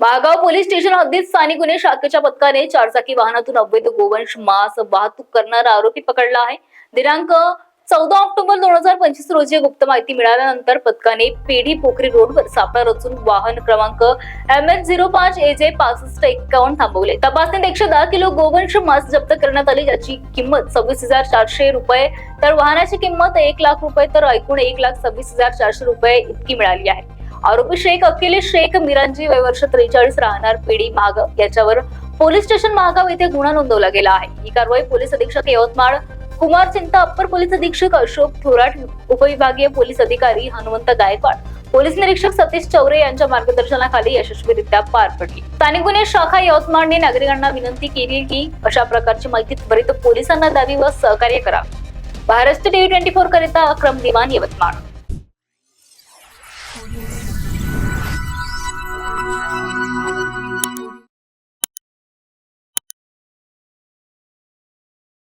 Mahagaon police station हद्दीत स्थानिक गुन्हे शाखेच्या पथकाने चारचाकी वाहनातून अवैध गोवंश मांस वाहतूक करणारा आरोपी पकडला आहे. दिनांक चौदा ऑक्टोबर दोन हजार पंचवीस रोजी गुप्त माहिती मिळाल्यानंतर पथकाने पेढी पोखरी रोडवर सापळा रचून वाहन क्रमांक एम एच झिरो पाच ए जे पासष्ट एक्कावन्न थांबवले. तपासणीत एकशे दहा किलो गोवंश मांस जप्त करण्यात आले ज्याची किंमत सव्वीस हजार चारशे रुपये. तर वाहनाची किंमत एक लाख रुपये तर एकूण एक लाख सव्वीस हजार चारशे रुपये इतकी मिळाली आहे. आरोपी शेख अखिलेश शेख मिरांजी वय वर्ष त्रेचाळीस राहणार पिढी माग. याच्यावर पोलीस स्टेशन महागाव येथे गुन्हा नोंदवला गेला आहे. ही कारवाई पोलीस अधीक्षक यवतमाळ कुमार चिंता अप्पर पोलीस अधीक्षक अशोक थोराट उपविभागीय पोलीस अधिकारी हनुमंत गायकवाड पोलीस निरीक्षक सतीश चौरे यांच्या मार्गदर्शनाखाली यशस्वीरित्या पार पडली. स्थानिक गुन्हे शाखा यवतमाळने नागरिकांना विनंती केली की अशा प्रकारची माहिती त्वरित पोलिसांना द्यावी व सहकार्य करावे महाराष्ट्र टीव्ही ट्वेंटी फोर करिता अक्रम दिवान यवतमाळ.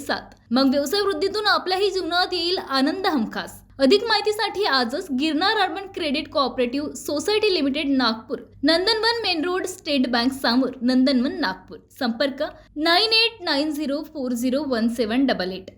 साथ मग व्यवसाय वृद्धीतून आपल्याही जीवनात येईल आनंद हमखास. अधिक माहितीसाठी आजच Girnar urban credit cooperative society limited Nagpur. Nandanvan main road state bank समोर नंदनवन नागपूर. संपर्क nine eight nine zero four zero one seven double eight.